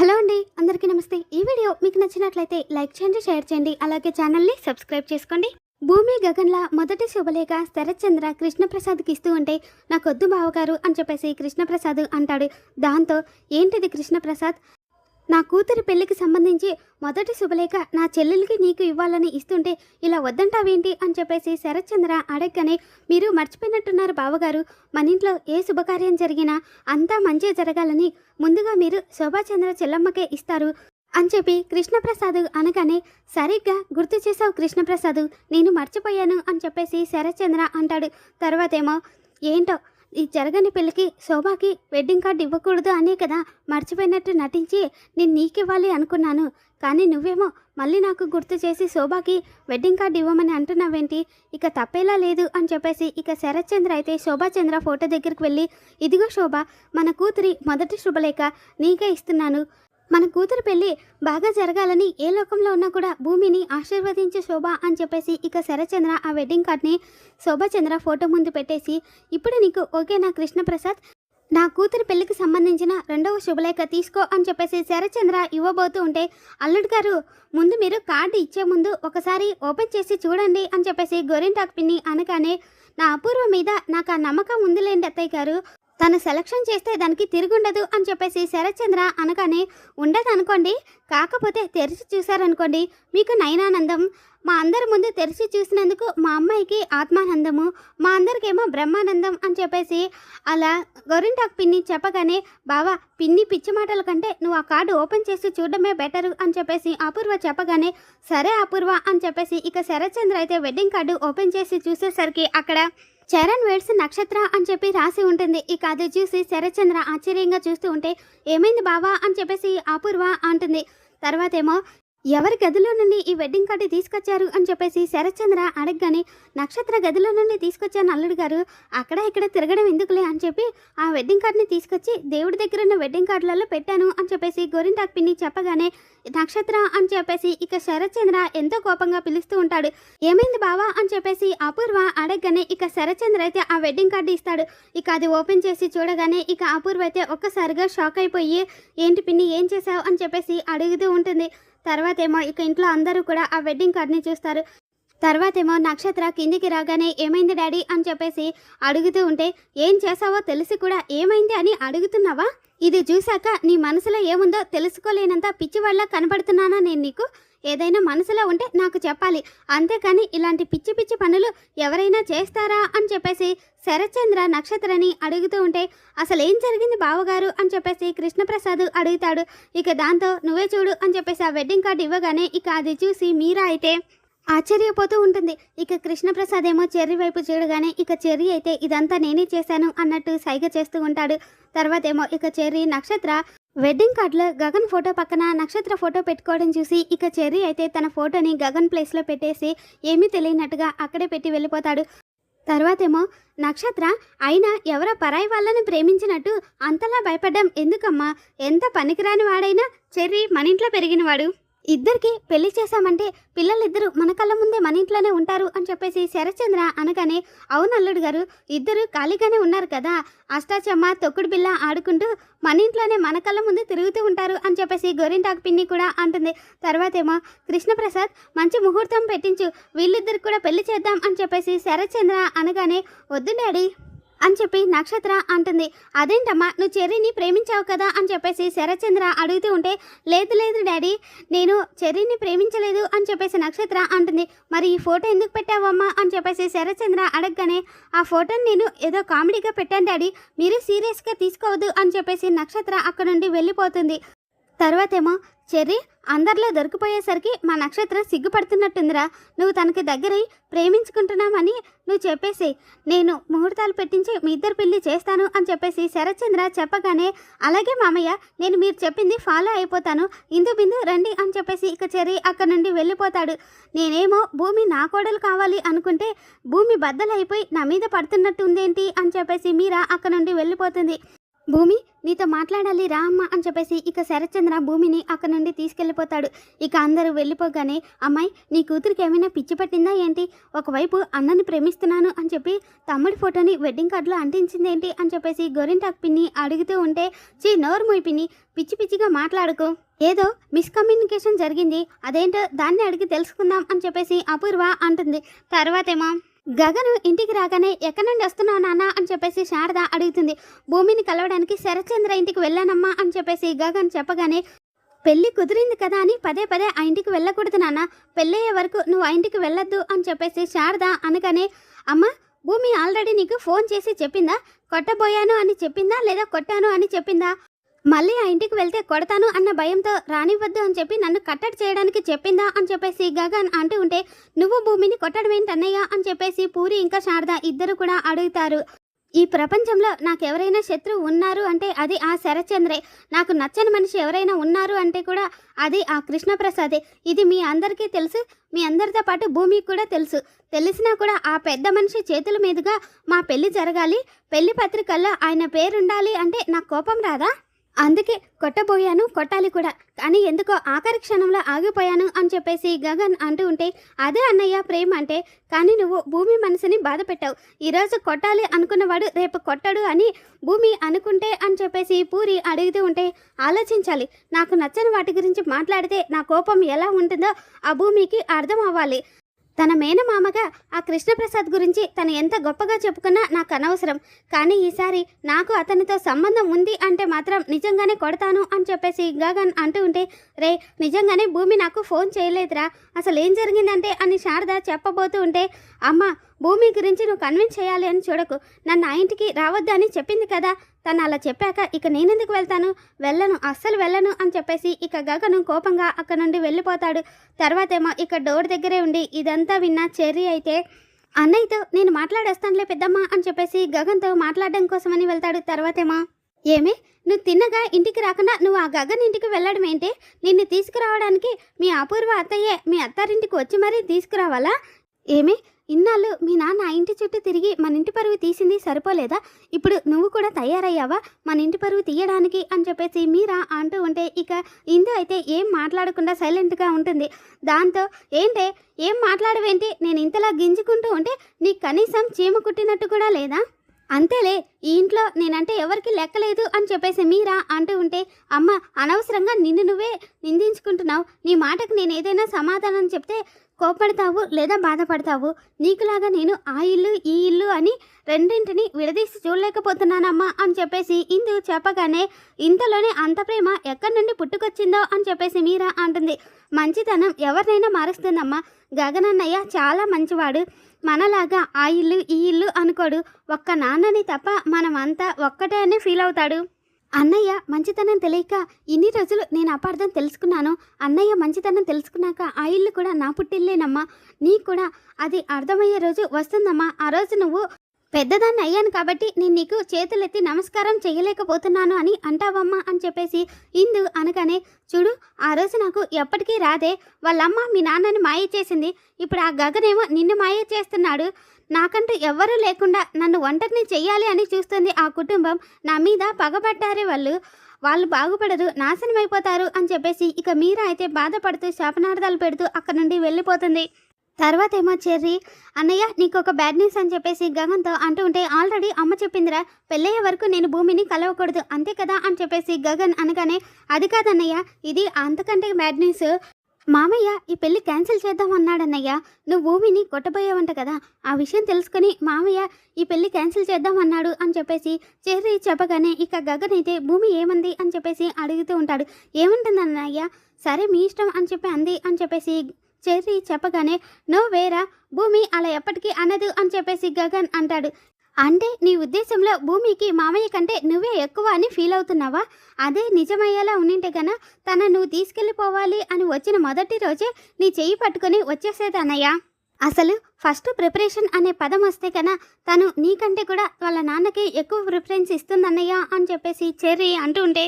Hello అండి అందరికీ నమస్తే. ఈ వీడియో మీకు నచ్చినట్లయితే లైక్ చేయండి షేర్ చేయండి అలాగే ఛానల్ని సబ్స్క్రైబ్ చేసుకోండి. భూమి గగన్లా మొదటి శుభలేఖ శరత్చంద్ర కృష్ణప్రసాద్కి ఇస్తూ ఉంటే నాకొద్దు బావగారు అని చెప్పేసి కృష్ణప్రసాద్ అంటాడు. దాంతో ఏంటిది కృష్ణప్రసాద్? నా కూతురి పెళ్ళికి సంబంధించి మొదటి శుభలేఖ నా చెల్లెలికి నీకు ఇవ్వాలని ఇస్తుంటే ఇలా వద్దంటావేంటి అని చెప్పేసి శరత్చంద్ర అడగగానే మీరు మర్చిపోయినట్టున్నారు బావగారు. మన ఇంట్లో ఏ శుభకార్యం జరిగినా అంతా మంచి జరగాలని ముందుగా మీరు శోభాచంద్ర చెల్లమ్మకే ఇస్తారు అని చెప్పి కృష్ణప్రసాద్ అనగానే సరిగ్గా గుర్తు చేసావు కృష్ణప్రసాద్. నేను మర్చిపోయాను అని చెప్పేసి శరత్చంద్ర అంటాడు. తర్వాతేమో ఏంటో ఈ జరగని పెళ్ళికి శోభాకి వెడ్డింగ్ కార్డు ఇవ్వకూడదు అనే కదా మర్చిపోయినట్టు నటించి నేను నీకివ్వాలి అనుకున్నాను. కానీ నువ్వేమో మళ్ళీ నాకు గుర్తు చేసి శోభాకి వెడ్డింగ్ కార్డు ఇవ్వమని అంటున్నావేంటి? ఇక తప్పేలా లేదు అని చెప్పేసి ఇక శరత్చంద్ర అయితే శోభాచంద్ర ఫోటో దగ్గరికి వెళ్ళి ఇదిగో శోభ మన కూతురి మొదటి శుభలేఖ నీకే ఇస్తున్నాను. మన కూతురు పెళ్ళి బాగా జరగాలని ఏ లోకంలో ఉన్నా కూడా భూమిని ఆశీర్వదించే శోభ అని చెప్పేసి ఇక శరచంద్ర ఆ వెడ్డింగ్ కార్డ్ని శోభాచంద్ర ఫోటో ముందు పెట్టేసి ఇప్పుడు నీకు ఓకేనా కృష్ణప్రసాద్ నా కూతురు పెళ్ళికి సంబంధించిన రెండవ శుభలేఖ తీసుకో అని చెప్పేసి శరచంద్ర ఇవ్వబోతూ ఉంటే అల్లుడు గారు ముందు మీరు కార్డు ఇచ్చే ముందు ఒకసారి ఓపెన్ చేసి చూడండి అని చెప్పేసి గోరింటాక్ పిన్ని అనగానే నా అపూర్వ మీద నాకు ఆ నమ్మకం ఉందిలేండి అత్తయ్య గారు. తను సెలక్షన్ చేస్తే దానికి తిరుగుండదు అని చెప్పేసి శరత్చంద్ర అనగానే ఉండదు అనుకోండి కాకపోతే తెరిచి చూశారనుకోండి. మీకు నయనానందం మా అందరి ముందు తెరిచి చూసినందుకు మా అమ్మాయికి ఆత్మానందము మా అందరికేమో బ్రహ్మానందం అని చెప్పేసి అలా గొరింటాక్ పిన్ని చెప్పగానే బావా పిన్ని పిచ్చి మాటల కంటే నువ్వు ఆ కార్డు ఓపెన్ చేసి చూడడమే బెటరు అని చెప్పేసి అపూర్వ చెప్పగానే సరే అపూర్వ అని చెప్పేసి ఇక శరత్చంద్ర అయితే వెడ్డింగ్ కార్డు ఓపెన్ చేసి చూసేసరికి అక్కడ చరణ్ వేడ్స్ నక్షత్ర అని చెప్పి రాసి ఉంటుంది. ఇక అది చూసి శరత్చంద్ర ఆశ్చర్యంగా చూస్తూ ఉంటే ఏమైంది బావా? అని చెప్పేసి అపూర్వ అంటుంది. తర్వాతేమో ఎవరి గదిలో నుండి ఈ వెడ్డింగ్ కార్డు తీసుకొచ్చారు అని చెప్పేసి శరత్చంద్ర అడగగానే నక్షత్ర గదిలో నుండి తీసుకొచ్చాను అల్లుడు గారు. అక్కడ ఇక్కడ తిరగడం ఎందుకులే? అని చెప్పి ఆ వెడ్డింగ్ కార్డుని తీసుకొచ్చి దేవుడి దగ్గర ఉన్న వెడ్డింగ్ కార్డులలో పెట్టాను అని చెప్పేసి గోరింటాక్ పిన్ని చెప్పగానే నక్షత్ర అని చెప్పేసి ఇక శరత్చంద్ర ఎంతో కోపంగా పిలుస్తూ ఉంటాడు. ఏమైంది బావా? అని చెప్పేసి అపూర్వ అడగగానే ఇక శరత్చంద్ర అయితే ఆ వెడ్డింగ్ కార్డు ఇస్తాడు. ఇక అది ఓపెన్ చేసి చూడగానే ఇక అపూర్వ అయితే ఒక్కసారిగా షాక్ అయిపోయి ఏంటి పిన్ని ఏం చేసావు అని చెప్పేసి అడుగుతూ ఉంటుంది. తర్వాత ఏమో ఇక ఇంట్లో అందరూ కూడా ఆ వెడ్డింగ్ కార్డ్ని చూస్తారు. తర్వాతేమో నక్షత్ర కిందికి రాగానే ఏమైంది డాడీ అని చెప్పేసి అడుగుతూ ఉంటే ఏం చేసావో తెలిసి కూడా ఏమైంది అని అడుగుతున్నావా? ఇది చూశాక నీ మనసులో ఏముందో తెలుసుకోలేనంత పిచ్చివాళ్ళ కనపడుతున్నానా నేను నీకు? ఏదైనా మనసులో ఉంటే నాకు చెప్పాలి. అంతేకాని ఇలాంటి పిచ్చి పిచ్చి పనులు ఎవరైనా చేస్తారా అని చెప్పేసి శరత్చంద్ర నక్షత్రని అడుగుతూ ఉంటే అసలు ఏం జరిగింది బావగారు? అని చెప్పేసి కృష్ణప్రసాద్ అడుగుతాడు. ఇక దాంతో నువ్వే చూడు అని చెప్పేసి ఆ వెడ్డింగ్ కార్డు ఇవ్వగానే ఇక అది చూసి మీరా అయితే ఆశ్చర్యపోతూ ఉంటుంది. ఇక కృష్ణప్రసాద్ ఏమో చెర్రి వైపు చూడగానే ఇక చెర్రి అయితే ఇదంతా నేనే చేశాను అన్నట్టు సైగ చేస్తూ ఉంటాడు. తర్వాత ఏమో ఇక చెర్రి నక్షత్ర వెడ్డింగ్ కార్డులో గగన్ ఫోటో పక్కన నక్షత్ర ఫోటో పెట్టుకోవడం చూసి ఇక చెర్రీ అయితే తన ఫోటోని గగన్ ప్లేస్లో పెట్టేసి ఏమీ తెలియనట్టుగా అక్కడే పెట్టి వెళ్ళిపోతాడు. తర్వాతేమో నక్షత్ర అయినా ఎవరో పరాయి వాళ్ళని ప్రేమించినట్టు అంతలా భయపడ్డం ఎందుకమ్మా? ఎంత పనికిరాని వాడైనా చెర్రీ మన ఇంట్లో పెరిగినవాడు. ఇద్దరికి పెళ్ళి చేశామంటే పిల్లలిద్దరూ మన కళ్ళ ముందే మన ఇంట్లోనే ఉంటారు అని చెప్పేసి శరచంద్ర అనగానే అవును అల్లుడు గారు ఇద్దరు ఖాళీగానే ఉన్నారు కదా. అష్టాచమ్మ తొక్కుడు బిల్ల ఆడుకుంటూ మన ఇంట్లోనే మన కళ్ళ ముందు తిరుగుతూ ఉంటారు అని చెప్పేసి గోరింటాకు పిన్ని కూడా అంటుంది. తర్వాతేమో కృష్ణప్రసాద్ మంచి ముహూర్తం పెట్టించు. వీళ్ళిద్దరికి కూడా పెళ్ళి చేద్దాం అని చెప్పేసి శరచంద్ర అనగానే వద్దు డాడీ. అని చెప్పి నక్షత్ర అంటుంది. అదేంటమ్మా నువ్వు చెర్రీని ప్రేమించావు కదా అని చెప్పేసి శరచంద్ర అడుగుతూ ఉంటే లేదు లేదు డాడీ నేను చెర్రీని ప్రేమించలేదు అని చెప్పేసి నక్షత్ర అంటుంది. మరి ఈ ఫోటో ఎందుకు పెట్టావమ్మా? అని చెప్పేసి శరచంద్ర అడగగానే ఆ ఫోటోని నేను ఏదో కామెడీగా పెట్టాను డాడీ మీరు సీరియస్గా తీసుకోవద్దు అని చెప్పేసి నక్షత్ర అక్కడ నుండి వెళ్ళిపోతుంది. తర్వాతేమో చెర్రీ అందరిలో దొరికిపోయేసరికి మా నక్షత్రం సిగ్గుపడుతున్నట్టుందిరా. నువ్వు తనకి దగ్గరై ప్రేమించుకుంటున్నామని నువ్వు చెప్పేసి నేను ముహూర్తాలు పెట్టించి మీ ఇద్దరు పెళ్ళి చేస్తాను అని చెప్పేసి శరత్చంద్ర చెప్పగానే అలాగే మామయ్య నేను మీరు చెప్పింది ఫాలో అయిపోతాను. ఇందు బిందు రండి అని చెప్పేసి ఇక చెర్రీ అక్కడి నుండి వెళ్ళిపోతాడు. నేనేమో భూమి నా కోడలు కావాలి అనుకుంటే భూమి బద్దలైపోయి నా మీద పడుతున్నట్టు ఉందేంటి అని చెప్పేసి మీరా అక్కడ నుండి వెళ్ళిపోతుంది. భూమి నీతో మాట్లాడాలి రా అమ్మ అని చెప్పేసి ఇక శరత్చంద్ర భూమిని అక్కడ నుండి తీసుకెళ్ళిపోతాడు. ఇక అందరూ వెళ్ళిపోగానే అమ్మాయి నీ కూతురికి ఏమైనా పిచ్చి పట్టిందా ఏంటి? ఒకవైపు అన్నని ప్రేమిస్తున్నాను అని చెప్పి తమ్ముడి ఫోటోని వెడ్డింగ్ కార్డులో అంటించింది ఏంటి అని చెప్పేసి గోరింటాకు పిన్ని అడుగుతూ ఉంటే చీ నోరు మోయి పిన్ని పిచ్చి పిచ్చిగా మాట్లాడుకో. ఏదో మిస్కమ్యూనికేషన్ జరిగింది అదేంటో దాన్ని అడిగి తెలుసుకుందాం అని చెప్పేసి అపూర్వ అంటుంది. తర్వాతేమో గగను ఇంటికి రాగానే ఎక్కడి నుండి వస్తున్నావు నాన్న? అని చెప్పేసి శారద అడుగుతుంది. భూమిని కలవడానికి శరత్చంద్ర ఇంటికి వెళ్ళానమ్మా అని చెప్పేసి గగన్ చెప్పగానే పెళ్ళి కుదిరింది కదా అని పదే పదే ఆ ఇంటికి వెళ్ళకూడదు నాన్న. పెళ్ళయ్యే వరకు నువ్వు ఆ ఇంటికి వెళ్ళొద్దు అని చెప్పేసి శారద అనగానే అమ్మ భూమి ఆల్రెడీ నీకు ఫోన్ చేసి చెప్పిందా? కొట్టబోయాను అని చెప్పిందా లేదా కొట్టాను అని చెప్పిందా? మళ్ళీ ఆ ఇంటికి వెళ్తే కొడతాను అన్న భయంతో రానివ్వద్దు అని చెప్పి నన్ను కట్టడి చేయడానికి చెప్పిందా అని చెప్పేసి గగన్ అంటూ ఉంటే నువ్వు భూమిని కొట్టడం ఏంటన్నయ్య అని చెప్పేసి పూరి ఇంకా శారద ఇద్దరు కూడా అడుగుతారు. ఈ ప్రపంచంలో నాకు ఎవరైనా శత్రువు ఉన్నారు అంటే అది ఆ శరచంద్రే నాకు నచ్చని మనిషి ఎవరైనా ఉన్నారు అంటే కూడా అది ఆ కృష్ణప్రసాదే. ఇది మీ అందరికీ తెలుసు మీ అందరితో పాటు భూమికి కూడా తెలుసు. తెలిసినా కూడా ఆ పెద్ద మనిషి చేతుల మీదుగా మా పెళ్ళి జరగాలి. పెళ్ళి పత్రికల్లో ఆయన పేరుండాలి అంటే నాకు కోపం రాదా? అందుకే కొట్టబోయాను కొట్టాలి కూడా. కానీ ఎందుకో ఆఖరి క్షణంలో ఆగిపోయాను అని చెప్పేసి గగన్ అంటూ ఉంటే అదే అన్నయ్య ప్రేమ అంటే. కానీ నువ్వు భూమి మనసుని బాధ పెట్టావు ఈరోజు కొట్టాలి అనుకున్నవాడు రేపు కొట్టడు అని భూమి అనుకుంటే అని చెప్పేసి పూరి అడుగుతూ ఉంటే ఆలోచించాలి. నాకు నచ్చని వాటి గురించి మాట్లాడితే నా కోపం ఎలా ఉంటుందో ఆ భూమికి అర్థం అవ్వాలి. తన మేనమామగా ఆ కృష్ణప్రసాద్ గురించి తను ఎంత గొప్పగా చెప్పుకున్నా నాకు అనవసరం. కానీ ఈసారి నాకు అతనితో సంబంధం ఉంది అంటే మాత్రం నిజంగానే కొడతాను అని చెప్పేసి గగన్ అంటూ ఉంటే రే నిజంగానే భూమి నాకు ఫోన్ చేయలేదురా. అసలు ఏం జరిగిందంటే అని శారద చెప్పబోతూ ఉంటే అమ్మ భూమి గురించి నువ్వు కన్విన్స్ చేయాలి అని చూడకు. నన్ను ఆ ఇంటికి రావద్దు అని చెప్పింది కదా. తను అలా చెప్పాక ఇక నేనెందుకు వెళ్తాను? వెళ్ళను అస్సలు వెళ్ళను అని చెప్పేసి ఇక గగను కోపంగా అక్కడ నుండి వెళ్ళిపోతాడు. తర్వాతేమో ఇక డోర్ దగ్గరే ఉండి ఇదంతా విన్న చెర్రీ అయితే అన్నయ్యతో నేను మాట్లాడేస్తానులే పెద్దమ్మ అని చెప్పేసి గగన్తో మాట్లాడడం కోసమని వెళ్తాడు. తర్వాతేమో ఏమి నువ్వు తిన్నగా ఇంటికి రాకుండా నువ్వు ఆ గగన్ ఇంటికి వెళ్ళడం ఏంటి? నిన్ను తీసుకురావడానికి మీ అపూర్వ అత్తయ్యే మీ అత్తారింటికి వచ్చి మరీ తీసుకురావాలా? ఏమి ఇన్నాళ్ళు మీ నాన్న ఇంటి చుట్టూ తిరిగి మన ఇంటి పరువు తీసింది సరిపోలేదా? ఇప్పుడు నువ్వు కూడా తయారయ్యావా? మన ఇంటి పరువు తీయడానికి అని చెప్పేసి మీరా అంటూ ఉంటే ఇక ఇందు అయితే ఏం మాట్లాడకుండా సైలెంట్గా ఉంటుంది. దాంతో ఏంటే ఏం మాట్లాడవేంటి? నేను ఇంతలా గింజుకుంటూ ఉంటే నీకు కనీసం చీమ కుట్టినట్టు కూడా లేదా? అంతేలే ఈ ఇంట్లో నేనంటే ఎవరికి లెక్కలేదు అని చెప్పేసి మీరా అంటూ ఉంటే అమ్మ అనవసరంగా నిన్ను నువ్వే నిందించుకుంటున్నావు. నీ మాటకు నేను ఏదైనా సమాధానం చెప్తే కోపడతావు లేదా బాధపడతావు? నీకులాగా నేను ఆ ఇల్లు ఈ ఇల్లు అని రెండింటిని విడదీసి చూడలేకపోతున్నానమ్మా అని చెప్పేసి ఇందు చెప్పగానే ఇంతలోనే అంత ప్రేమ ఎక్కడి నుండి పుట్టుకొచ్చిందో అని చెప్పేసి మీరా అంటుంది. మంచితనం ఎవరినైనా మారుస్తుందమ్మా. గగనన్నయ్య చాలా మంచివాడు. మనలాగా ఆ ఇల్లు ఈ ఇల్లు అనుకోడు. ఒక్క నాన్నని తప్ప మనమంతా ఒక్కటే అని ఫీల్ అవుతాడు అన్నయ్య మంచితనం తెలియక ఇన్ని రోజులు నేను అపార్థం తెలుసుకున్నాను. అన్నయ్య మంచితనం తెలుసుకున్నాక ఆ ఇల్లు కూడా నా పుట్టిల్లేనమ్మా. నీకు కూడా అది అర్థమయ్యే రోజు వస్తుందమ్మా. ఆ రోజు నువ్వు పెద్దదాన్ని అయ్యాను కాబట్టి నేను నీకు చేతులెత్తి నమస్కారం చేయలేకపోతున్నాను అని అంటావమ్మా అని చెప్పేసి ఇందు అనగానే చూడు ఆ రోజు నాకు ఎప్పటికీ రాదే. వాళ్ళమ్మ మీ నాన్నని మాయ చేసింది. ఇప్పుడు ఆ గగనేమో నిన్ను మాయ చేస్తున్నాడు. నాకంటూ ఎవ్వరూ లేకుండా నన్ను ఒంటరిని చెయ్యాలి అని చూస్తుంది ఆ కుటుంబం. నా మీద పగబట్టారే వాళ్ళు. వాళ్ళు బాగుపడరు నాశనం అయిపోతారు అని చెప్పేసి ఇక మీరా అయితే బాధపడుతూ శాపనార్థాలు పెడుతూ అక్కడ నుండి వెళ్ళిపోతుంది. తర్వాత ఏమో చెర్రీ అన్నయ్య నీకు ఒక బ్యాడ్ న్యూస్ అని చెప్పేసి గగన్తో అంటూ ఉంటే ఆల్రెడీ అమ్మ చెప్పిందిరా. పెళ్ళయ్యే వరకు నేను భూమిని కలవకూడదు. అంతే కదా? అని చెప్పేసి గగన్ అనగానే అది కాదన్నయ్య ఇది అంతకంటే బ్యాడ్ న్యూస్ మామయ్య ఈ పెళ్ళి క్యాన్సిల్ చేద్దాం అన్నాడన్నయ్య నువ్వు భూమిని కొట్టబోయావంట కదా. ఆ విషయం తెలుసుకుని మామయ్య ఈ పెళ్ళి క్యాన్సిల్ చేద్దాం అన్నాడు అని చెప్పేసి చెర్రీ చెప్పగానే ఇక గగన్ అయితే భూమి ఏమంది అని చెప్పేసి అడుగుతూ ఉంటాడు. ఏమంటుంది అన్నయ్య సరే మీ ఇష్టం అని చెప్పి అంది అని చెప్పేసి చెర్రీ చెప్పగానే నో వేరా భూమి అలా ఎప్పటికీ అనదు అని చెప్పేసి గగన్ అంటాడు. అంటే నీ ఉద్దేశంలో భూమికి మామయ్య కంటే నువ్వే ఎక్కువ అని ఫీల్ అవుతున్నావా? అదే నిజమయ్యేలా ఉండింటే గన తన నువ్వు తీసుకెళ్ళిపోవాలి అని వచ్చిన మొదటి రోజే నీ చెయ్యి పట్టుకొని వచ్చేసేదన్నయ్య. అసలు ఫస్ట్ ప్రిపరేషన్ అనే పదం వస్తే కన్నా తను నీకంటే కూడా వాళ్ళ నాన్నకి ఎక్కువ ప్రిఫరెన్స్ ఇస్తుందన్నయ్యా అని చెప్పేసి చెర్రీ అంటూ ఉంటే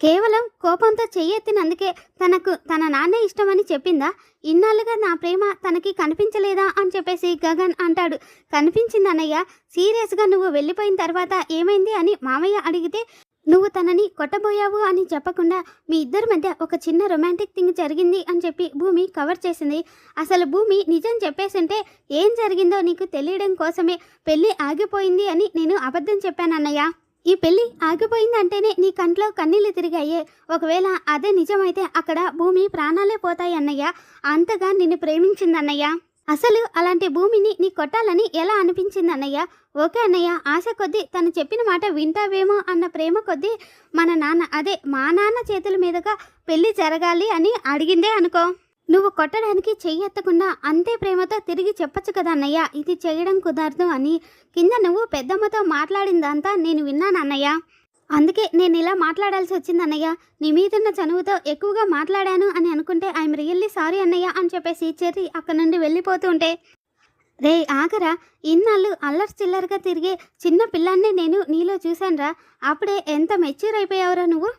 కేవలం కోపంతో చెయ్యెత్తినందుకే తనకు తన నాన్నే ఇష్టమని చెప్పిందా? ఇన్నాళ్ళుగా నా ప్రేమ తనకి కనిపించలేదా అని చెప్పేసి గగన్ అంటాడు. కనిపించిందన్నయ్య సీరియస్గా నువ్వు వెళ్ళిపోయిన తర్వాత ఏమైంది అని మామయ్య అడిగితే నువ్వు తనని కొట్టబోయావు అని చెప్పకుండా మీ ఇద్దరి మధ్య ఒక చిన్న రొమాంటిక్ థింగ్ జరిగింది అని చెప్పి భూమి కవర్ చేసింది. అసలు భూమి నిజం చెప్పేసింటే ఏం జరిగిందో నీకు తెలియడం కోసమే పెళ్ళి ఆగిపోయింది అని నేను అబద్ధం చెప్పాను అన్నయ్య ఈ పెళ్ళి ఆగిపోయింది అంటేనే నీ కంట్లో కన్నీళ్ళు తిరిగాయే. ఒకవేళ అదే నిజమైతే అక్కడ భూమి ప్రాణాలే పోతాయి అన్నయ్య. అంతగా నిన్ను ప్రేమించిందన్నయ్య. అసలు అలాంటి భూమిని నీ కొట్టాలని ఎలా అనిపించింది అన్నయ్య ఓకే అన్నయ్య ఆశ కొద్దీ తను చెప్పిన మాట వింటావేమో అన్న ప్రేమ కొద్దీ మన నాన్న అదే మా నాన్న చేతుల మీదుగా పెళ్ళి జరగాలి అని అడిగిందే అనుకో. నువ్వు కొట్టడానికి చెయ్యెత్తకుండా అంతే ప్రేమతో తిరిగి చెప్పచ్చు కదా అన్నయ్య. ఇది చేయడం కుదరదు అని కింద నువ్వు పెద్దమ్మతో మాట్లాడిందంతా నేను విన్నాను అన్నయ్య. అందుకే నేను ఇలా మాట్లాడాల్సి వచ్చింది అన్నయ్య. నీ మీదున్న చనువుతో ఎక్కువగా మాట్లాడాను అని అనుకుంటే ఐఎమ్ రియల్లీ సారీ అన్నయ్య అని చెప్పేసి చెర్రి అక్కడ నుండి వెళ్ళిపోతూ ఉంటే రే ఆగరా. ఇన్నాళ్ళు అల్లరి చిల్లరగా తిరిగే చిన్న పిల్లాన్ని నేను నీలో చూశానురా. అప్పుడే ఎంత మెచ్యూర్ అయిపోయావురా నువ్వు?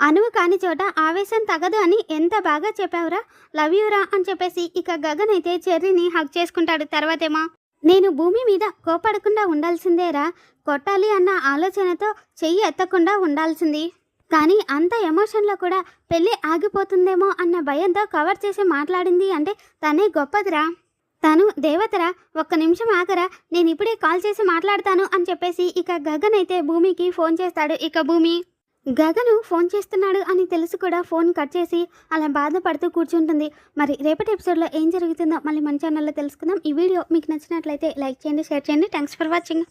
అనువు కాని చోట ఆవేశం తగదు అని ఎంత బాగా చెప్పావురా? లవ్ యూరా అని చెప్పేసి ఇక గగన్ అయితే చెర్రీని హక్ చేసుకుంటాడు తర్వాతేమో. నేను భూమి మీద కోపడకుండా ఉండాల్సిందేరా? కొట్టాలి అన్న ఆలోచనతో చెయ్యి ఎత్తకుండా ఉండాల్సింది. కానీ అంత ఎమోషన్లో కూడా పెళ్ళి ఆగిపోతుందేమో అన్న భయంతో కవర్ చేసి మాట్లాడింది అంటే తనే గొప్పదిరా. తను దేవతరా ఒక్క నిమిషం ఆగరా నేను ఇప్పుడే కాల్ చేసి మాట్లాడతాను అని చెప్పేసి ఇక గగన్ అయితే భూమికి ఫోన్ చేస్తాడు. ఇక భూమి గగను ఫోన్ చేస్తున్నాడు అని తెలిసి కూడా ఫోన్ కట్ చేసి అలా బాధపడుతూ కూర్చుంటుంది. మరి రేపటి ఎపిసోడ్లో ఏం జరుగుతుందో మళ్ళీ మన ఛానల్లో తెలుసుకుందాం. ఈ వీడియో మీకు నచ్చినట్లయితే లైక్ చేయండి షేర్ చేయండి. Thanks for watching